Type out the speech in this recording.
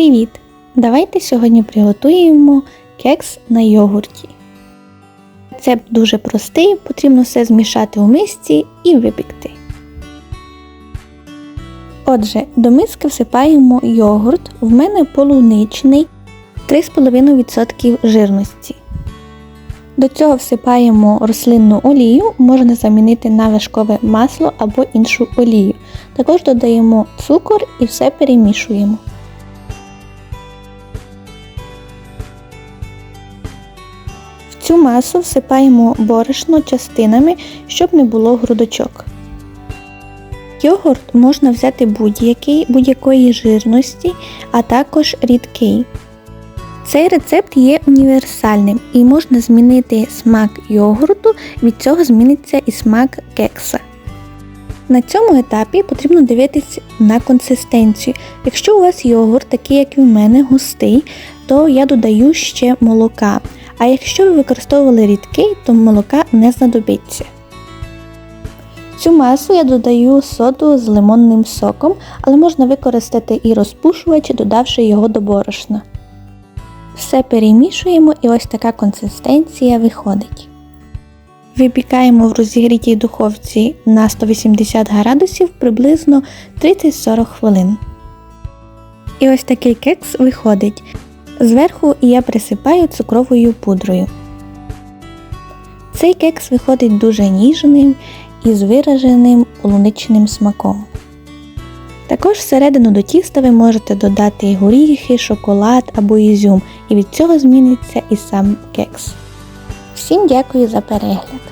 Привіт! Давайте сьогодні приготуємо кекс на йогурті. Рецепт дуже простий, потрібно все змішати у мисці і випікти. Отже, до миски всипаємо йогурт, в мене полуничний 3,5% жирності. До цього всипаємо рослинну олію, можна замінити на вершкове масло або іншу олію. Також додаємо цукор і все перемішуємо. Цю масу всипаємо борошно частинами, щоб не було грудочок. Йогурт можна взяти будь-який, будь-якої жирності, а також рідкий. Цей рецепт є універсальним і можна змінити смак йогурту, від цього зміниться і смак кекса. На цьому етапі потрібно дивитися на консистенцію. Якщо у вас йогурт, такий як і в мене, густий, то я додаю ще молока. А якщо ви використовували рідкий, то молока не знадобиться. Цю масу я додаю соду з лимонним соком, але можна використати і розпушувач, додавши його до борошна. Все перемішуємо і ось така консистенція виходить. Випікаємо в розігрітій духовці на 180 градусів приблизно 30-40 хвилин. І ось такий кекс виходить. Зверху я присипаю цукровою пудрою. Цей кекс виходить дуже ніжним і з вираженим полуничним смаком. Також всередину до тіста ви можете додати горіхи, шоколад або ізюм, і від цього зміниться і сам кекс. Всім дякую за перегляд!